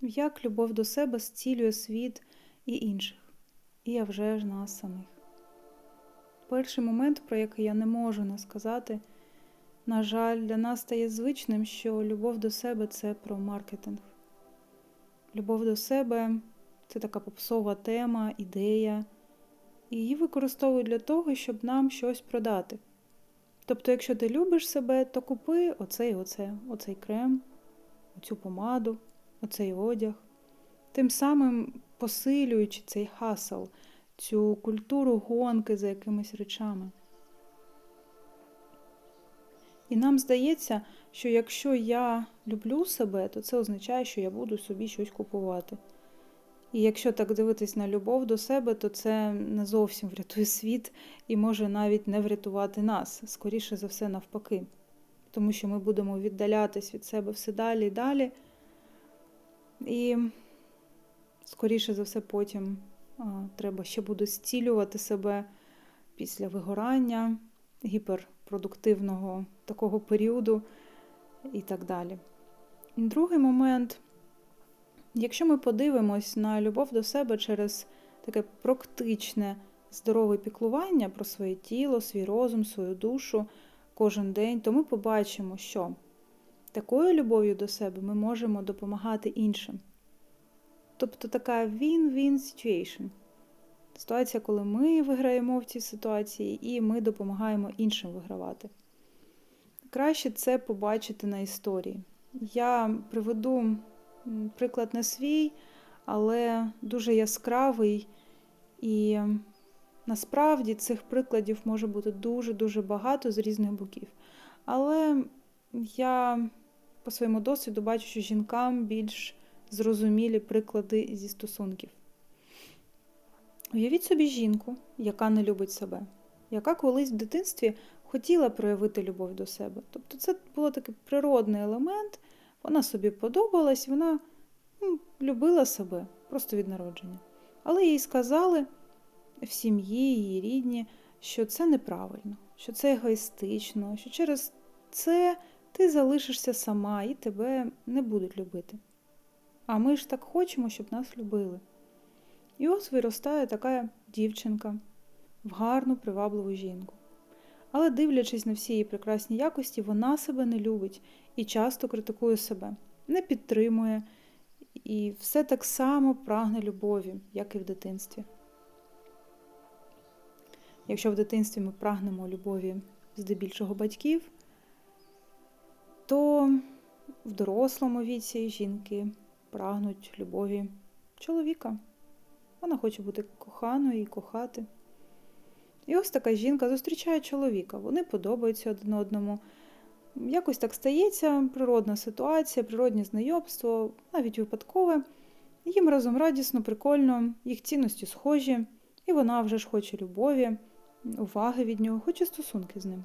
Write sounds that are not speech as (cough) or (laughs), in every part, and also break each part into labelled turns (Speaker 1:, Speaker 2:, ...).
Speaker 1: як любов до себе зцілює світ і інших, і а вже ж нас самих. Перший момент, про який я не можу не сказати, на жаль, для нас стає звичним, що любов до себе це про маркетинг. Любов до себе це така попсова тема, ідея, і її використовують для того, щоб нам щось продати. Тобто, якщо ти любиш себе, то купи оцей, оце, оцей крем, оцю помаду, оцей одяг, тим самим посилюючи цей хасл, цю культуру гонки за якимись речами. І нам здається, що якщо я люблю себе, то це означає, що я буду собі щось купувати. І якщо так дивитись на любов до себе, то це не зовсім врятує світ і може навіть не врятувати нас, скоріше за все, навпаки. Тому що ми будемо віддалятись від себе все далі і далі. І, скоріше за все, потім треба ще буде зцілювати себе після вигорання, гіперпродуктивного такого періоду і так далі. Другий момент. Якщо ми подивимось на любов до себе через таке практичне здорове піклування про своє тіло, свій розум, свою душу кожен день, то ми побачимо, що такою любов'ю до себе ми можемо допомагати іншим. Тобто така win-win situation. Ситуація, коли ми виграємо в цій ситуації, і ми допомагаємо іншим вигравати. Краще це побачити на історії. Я приведу приклад не свій, але дуже яскравий. І насправді цих прикладів може бути дуже-дуже багато з різних боків. Але я по своєму досвіду бачу, що жінкам більш зрозумілі приклади зі стосунків. Уявіть собі жінку, яка не любить себе, яка колись в дитинстві хотіла проявити любов до себе. Тобто це було такий природний елемент, вона собі подобалась, вона ну, любила себе просто від народження. Але їй сказали в сім'ї, її рідні, що це неправильно, що це егоїстично, що через це ти залишишся сама і тебе не будуть любити. А ми ж так хочемо, щоб нас любили. І ось виростає така дівчинка в гарну, привабливу жінку. Але, дивлячись на всі її прекрасні якості, вона себе не любить і часто критикує себе, не підтримує і все так само прагне любові, як і в дитинстві. Якщо в дитинстві ми прагнемо любові здебільшого батьків, то в дорослому віці жінки прагнуть любові чоловіка. Вона хоче бути коханою і кохати. І ось така жінка зустрічає чоловіка. Вони подобаються один одному. Якось так стається природна ситуація, природне знайомство, навіть випадкове. Їм разом радісно, прикольно, їх цінності схожі, і вона вже ж хоче любові, уваги від нього, хоче стосунки з ним.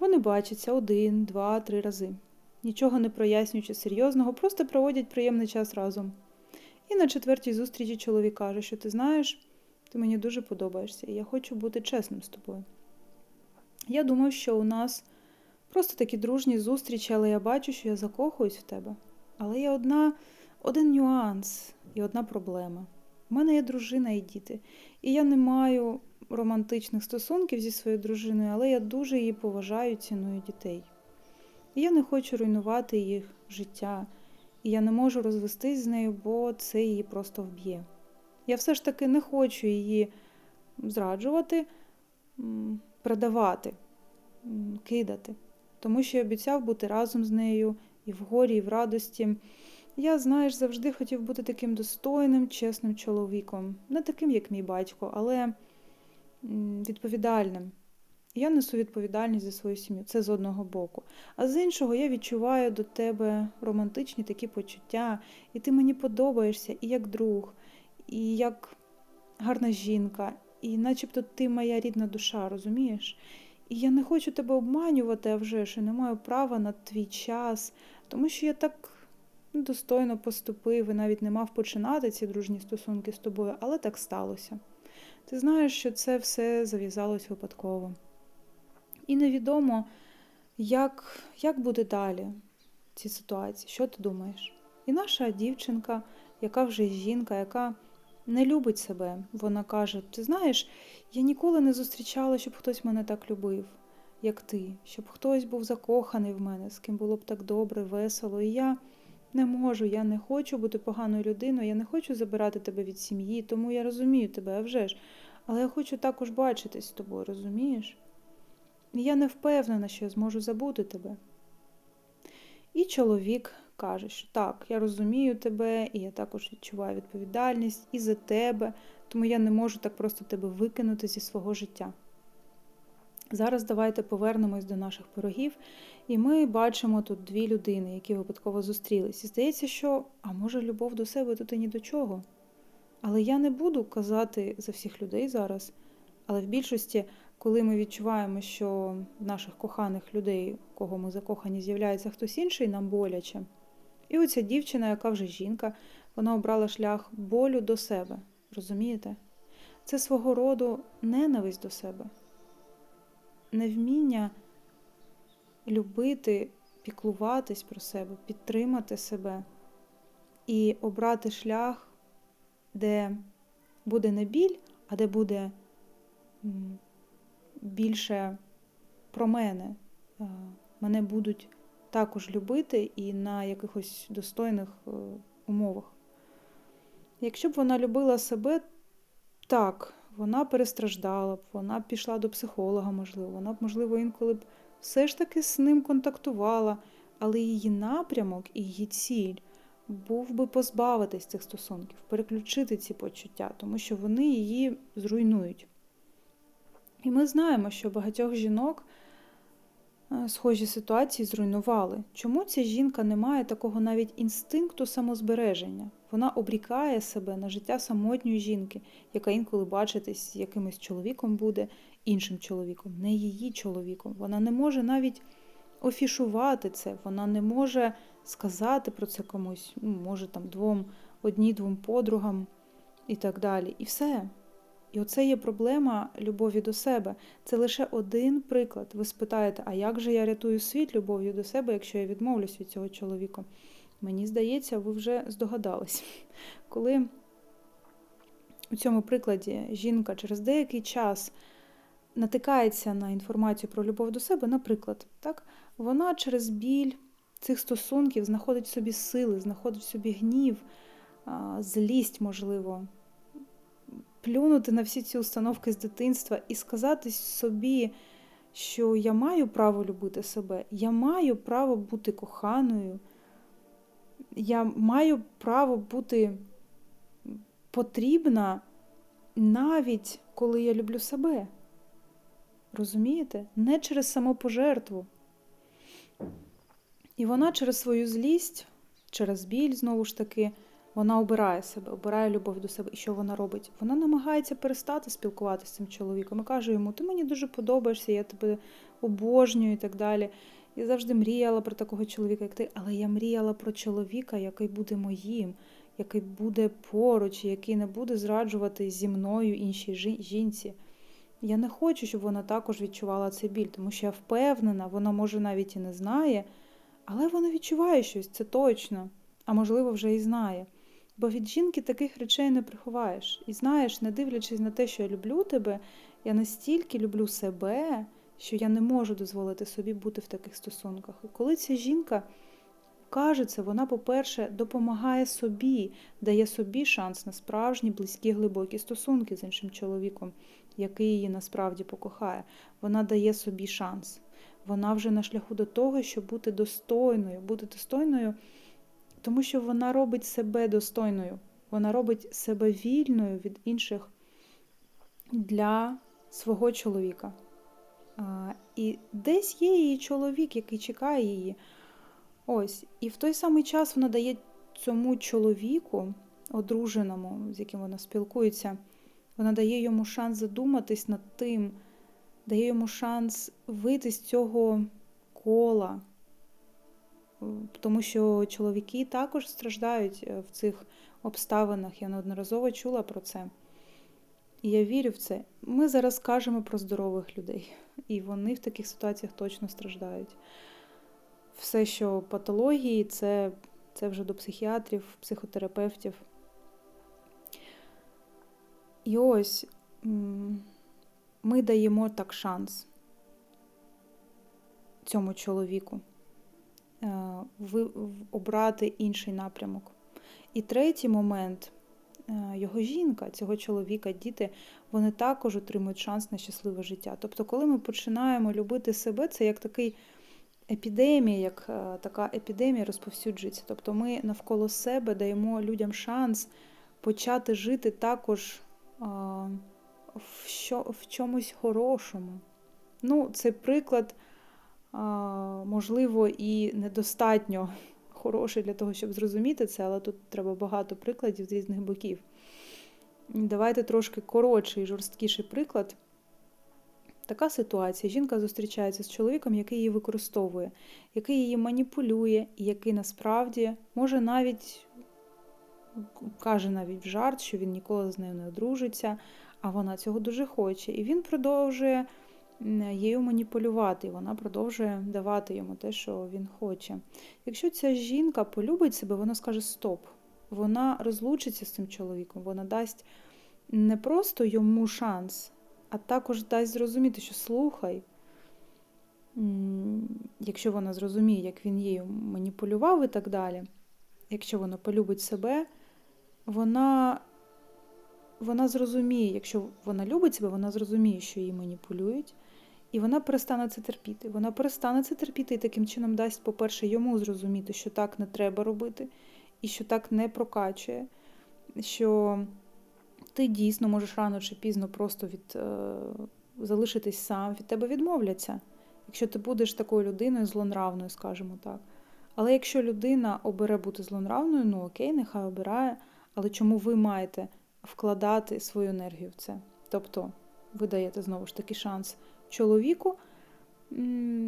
Speaker 1: Вони бачаться один, два, три рази, нічого не прояснюючи серйозного, просто проводять приємний час разом. І на четвертій зустрічі чоловік каже, що ти знаєш, ти мені дуже подобаєшся, і я хочу бути чесним з тобою. Я думав, що у нас просто такі дружні зустрічі, але я бачу, що я закохуюсь в тебе. Але є одна, один нюанс і одна проблема. У мене є дружина і діти, і я не маю романтичних стосунків зі своєю дружиною, але я дуже її поважаю, ціную дітей. І я не хочу руйнувати їх життя, і я не можу розвестись з нею, бо це її просто вб'є. Я все ж таки не хочу її зраджувати, продавати, кидати, тому що я обіцяв бути разом з нею і в горі, і в радості. Я, знаєш, завжди хотів бути таким достойним, чесним чоловіком, не таким, як мій батько, але відповідальним. Я несу відповідальність за свою сім'ю, це з одного боку. А з іншого, я відчуваю до тебе романтичні такі почуття, і ти мені подобаєшся і як друг, і як гарна жінка, і начебто ти моя рідна душа, розумієш? І я не хочу тебе обманювати, а вже ж не маю права на твій час, тому що я так достойно поступив і навіть не мав починати ці дружні стосунки з тобою, але так сталося. Ти знаєш, що це все зав'язалось випадково. І невідомо, як як буде далі ці ситуації. Що ти думаєш? І наша дівчинка, яка вже жінка, яка не любить себе, вона каже: Ти знаєш, я ніколи не зустрічала, щоб хтось мене так любив, як ти, щоб хтось був закоханий в мене, з ким було б так добре, весело. І я не можу, я не хочу бути поганою людиною, я не хочу забирати тебе від сім'ї, тому я розумію тебе, а вже ж. Але я хочу також бачитись з тобою, розумієш? І я не впевнена, що я зможу забути тебе. І чоловік каже, що так, я розумію тебе, і я також відчуваю відповідальність і за тебе, тому я не можу так просто тебе викинути зі свого життя. Зараз давайте повернемось до наших пирогів, і ми бачимо тут дві людини, які випадково зустрілись. І здається, що, а може, любов до себе тут і ні до чого. Але я не буду казати за всіх людей зараз. Але в більшості, коли ми відчуваємо, що в наших коханих людей, кого ми закохані, з'являється хтось інший, нам боляче. І оця дівчина, яка вже жінка, вона обрала шлях болю до себе. Розумієте? Це свого роду ненависть до себе, невміння любити, піклуватись про себе, підтримати себе і обрати шлях, де буде не біль, а де буде більше про мене. Мене будуть також любити і на якихось достойних е, умовах. Якщо б вона любила себе, так, вона перестраждала б, вона б пішла до психолога, можливо, вона б, можливо, інколи б все ж таки з ним контактувала, але її напрямок і її ціль був би позбавитись цих стосунків, переключити ці почуття, тому що вони її зруйнують. І ми знаємо, що багатьох жінок схожі ситуації зруйнували. Чому ця жінка не має такого навіть інстинкту самозбереження? Вона обрікає себе на життя самотньої жінки, яка інколи бачитись з якимось чоловіком буде, іншим чоловіком, не її чоловіком. Вона не може навіть офішувати це, вона не може сказати про це комусь, ну, може там двом, одній-двом подругам і так далі. І все. І оце є проблема любові до себе. Це лише один приклад. Ви спитаєте, а як же я рятую світ любов'ю до себе, якщо я відмовлюсь від цього чоловіка? Мені здається, ви вже здогадались. (laughs) Коли у цьому прикладі жінка через деякий час натикається на інформацію про любов до себе, наприклад, так, вона через біль цих стосунків знаходить в собі сили, знаходить в собі гнів, злість, можливо, плюнути на всі ці установки з дитинства і сказати собі, що я маю право любити себе, я маю право бути коханою, я маю право бути потрібна навіть коли я люблю себе. Розумієте? Не через самопожертву. І вона через свою злість, через біль, знову ж таки, вона обирає себе, обирає любов до себе. І що вона робить? Вона намагається перестати спілкуватися з цим чоловіком і каже йому: Ти мені дуже подобаєшся, я тебе обожнюю і так далі. Я завжди мріяла про такого чоловіка, як ти, але я мріяла про чоловіка, який буде моїм, який буде поруч, який не буде зраджувати зі мною іншій жінці. Я не хочу, щоб вона також відчувала цей біль, тому що я впевнена, вона може навіть і не знає, але вона відчуває щось, це точно, а можливо, вже і знає. Бо від жінки таких речей не приховаєш. І знаєш, не дивлячись на те, що я люблю тебе, я настільки люблю себе, що я не можу дозволити собі бути в таких стосунках. І коли ця жінка каже це, вона, по-перше, допомагає собі, дає собі шанс на справжні, близькі, глибокі стосунки з іншим чоловіком, який її насправді покохає. Вона дає собі шанс. Вона вже на шляху до того, щоб бути достойною, бути достойною, тому що вона робить себе достойною, вона робить себе вільною від інших для свого чоловіка. І десь є її чоловік, який чекає її. Ось. І в той самий час вона дає цьому чоловіку, одруженому, з яким вона спілкується, вона дає йому шанс задуматись над тим, дає йому шанс вийти з цього кола. Тому що чоловіки також страждають е, в цих обставинах. Я неодноразово чула про це. І я вірю в це. Ми зараз кажемо про здорових людей, і вони в таких ситуаціях точно страждають. Все, що патології, це це вже до психіатрів, психотерапевтів. І ось ми даємо так шанс цьому чоловіку обрати інший напрямок. І третій момент е, його жінка, цього чоловіка, діти, вони також отримують шанс на щасливе життя. Тобто, коли ми починаємо любити себе, це як такий епідемія, як е, така епідемія розповсюджується. Тобто ми навколо себе даємо людям шанс почати жити також в чомусь хорошому. Ну, Це приклад, можливо, і недостатньо хороший для того, щоб зрозуміти це, але тут треба багато прикладів з різних боків. Давайте трошки коротший, жорсткіший приклад. Така ситуація. Жінка зустрічається з чоловіком, який її використовує, який її маніпулює, і який насправді може навіть каже навіть в жарт, що він ніколи з нею не одружиться, а вона цього дуже хоче. І він продовжує її маніпулювати, і вона продовжує давати йому те, що він хоче. Якщо ця жінка полюбить себе, вона скаже Стоп, вона розлучиться з цим чоловіком, вона дасть не просто йому шанс, а також дасть зрозуміти, що слухай. Якщо вона зрозуміє, як він її маніпулював і так далі, якщо вона полюбить себе, вона вона зрозуміє, якщо вона любить себе, вона зрозуміє, що її маніпулюють, і вона перестане це терпіти. Вона перестане це терпіти і таким чином дасть, по-перше, йому зрозуміти, що так не треба робити, і що так не прокачує, що ти дійсно можеш рано чи пізно просто від, е, залишитись сам, від тебе відмовляться. Якщо ти будеш такою людиною злонравною, скажімо так. Але якщо людина обере бути злонравною, ну окей, нехай обирає. Але чому ви маєте вкладати свою енергію в це? Тобто ви даєте знову ж таки шанс чоловіку,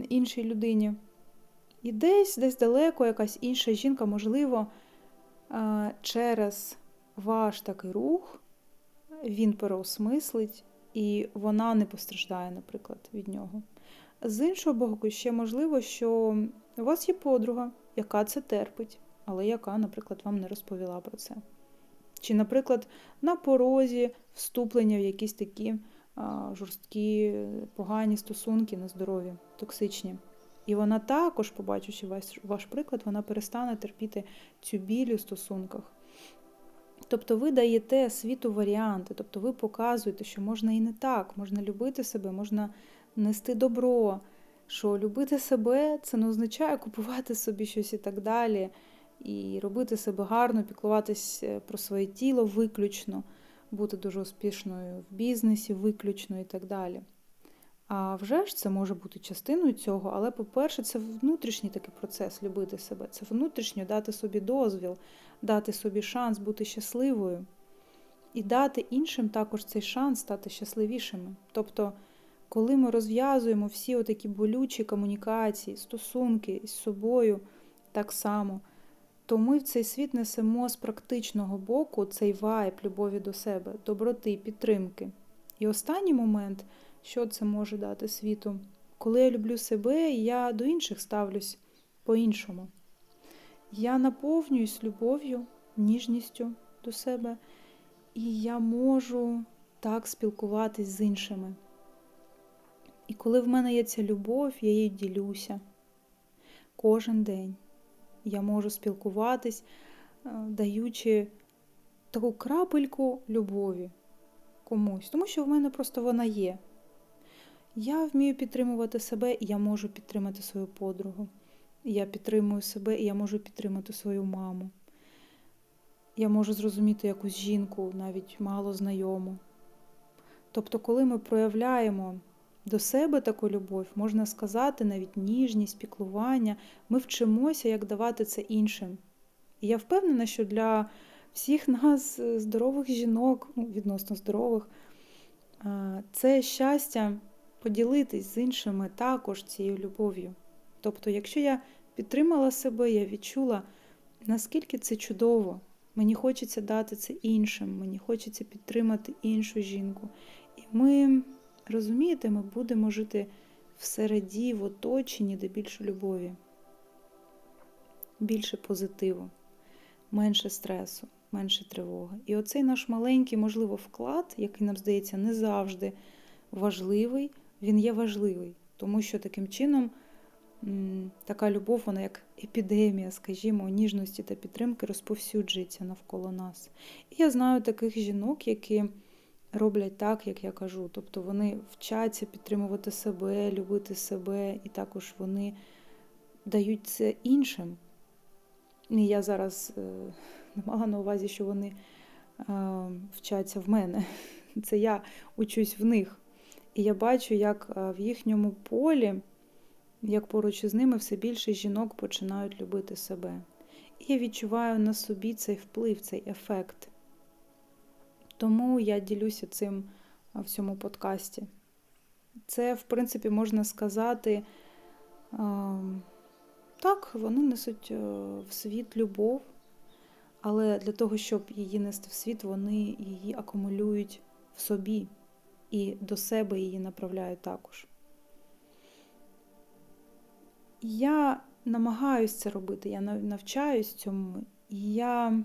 Speaker 1: іншій людині. І десь, десь далеко якась інша жінка, можливо, через ваш такий рух він переосмислить, і вона не постраждає, наприклад, від нього. З іншого боку, ще можливо, що у вас є подруга, яка це терпить, але яка, наприклад, вам не розповіла про це. Чи, наприклад, на порозі вступлення в якісь такі жорсткі, погані стосунки, нездорові, токсичні. І вона також, побачивши ваш, ваш приклад, вона перестане терпіти цю біль у стосунках. Тобто ви даєте світу варіанти, тобто ви показуєте, що можна і не так, можна любити себе, можна нести добро, що любити себе це не означає купувати собі щось і так далі і робити себе гарно, піклуватись е, про своє тіло виключно, бути дуже успішною в бізнесі, виключно і так далі. А вже ж це може бути частиною цього, але, по-перше, це внутрішній такий процес любити себе. Це внутрішньо дати собі дозвіл, дати собі шанс бути щасливою і дати іншим також цей шанс стати щасливішими. Тобто, коли ми розв'язуємо всі отакі болючі комунікації, стосунки з собою так само, то ми в цей світ несемо з практичного боку цей вайб любові до себе, доброти, підтримки. І останній момент, що це може дати світу, коли я люблю себе, я до інших ставлюсь по-іншому. Я наповнююсь любов'ю, ніжністю до себе, і я можу так спілкуватись з іншими. І коли в мене є ця любов, я її ділюся кожен день я можу спілкуватись, е, даючи таку крапельку любові комусь, тому що в мене просто вона є. Я вмію підтримувати себе, і я можу підтримати свою подругу. Я підтримую себе, і я можу підтримати свою маму. Я можу зрозуміти якусь жінку, навіть мало знайому. Тобто, коли ми проявляємо до себе таку любов, можна сказати, навіть ніжність, піклування. Ми вчимося, як давати це іншим. І я впевнена, що для всіх нас, е, здорових жінок, ну, відносно здорових, це щастя поділитись з іншими також цією любов'ю. Тобто, якщо я підтримала себе, я відчула, наскільки це чудово, мені хочеться дати це іншим, мені хочеться підтримати іншу жінку. І ми Розумієте, ми будемо жити всередині, в оточенні, де більше любові, більше позитиву. менше стресу, менше тривоги. І оцей наш маленький, можливо, вклад, який нам здається не завжди важливий, він є важливий, тому що таким чином така любов, вона як епідемія, скажімо, ніжності та підтримки розповсюджується навколо нас. І я знаю таких жінок, які роблять так, як я кажу. Тобто вони вчаться підтримувати себе, любити себе, і також вони дають це іншим. І я зараз е, (laughs) не мала на увазі, що вони е, вчаться в мене. (laughs) Це я учусь в них. І я бачу, як е, в їхньому полі, як поруч із ними все більше жінок починають любити себе. І я відчуваю на собі цей вплив, цей ефект. Тому я ділюся цим в цьому подкасті. Це, в принципі, можна сказати, так, вони несуть е, в світ любов, але для того, щоб її нести в світ, вони її акумулюють в собі і до себе її направляють також. Я намагаюся це робити, я навчаюсь цьому, і я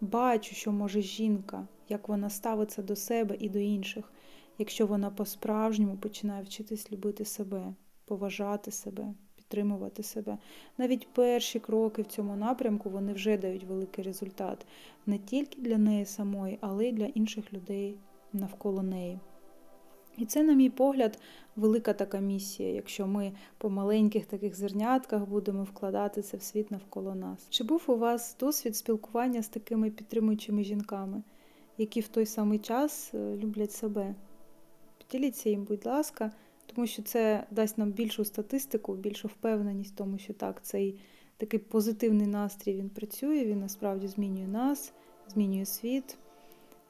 Speaker 1: бачу, що може жінка, як вона ставиться до себе і до інших, якщо вона по-справжньому починає вчитись любити себе, поважати себе, підтримувати себе. Навіть перші кроки в цьому напрямку вони вже дають великий результат не тільки для неї самої, але й для інших людей навколо неї. І це, на мій погляд, велика така місія, якщо ми по маленьких таких зернятках будемо вкладати це в світ навколо нас. Чи був у вас досвід спілкування з такими підтримуючими жінками, які в той самий час е, люблять себе? Поділіться їм, будь ласка, тому що це дасть нам більшу статистику, більшу впевненість в тому, що так, цей такий позитивний настрій він працює, він насправді змінює нас, змінює світ.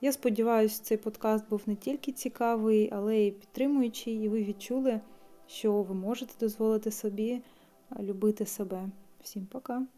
Speaker 1: Я сподіваюся, цей подкаст був не тільки цікавий, але й підтримуючий, і ви відчули, що ви можете дозволити собі любити себе. Всім пока!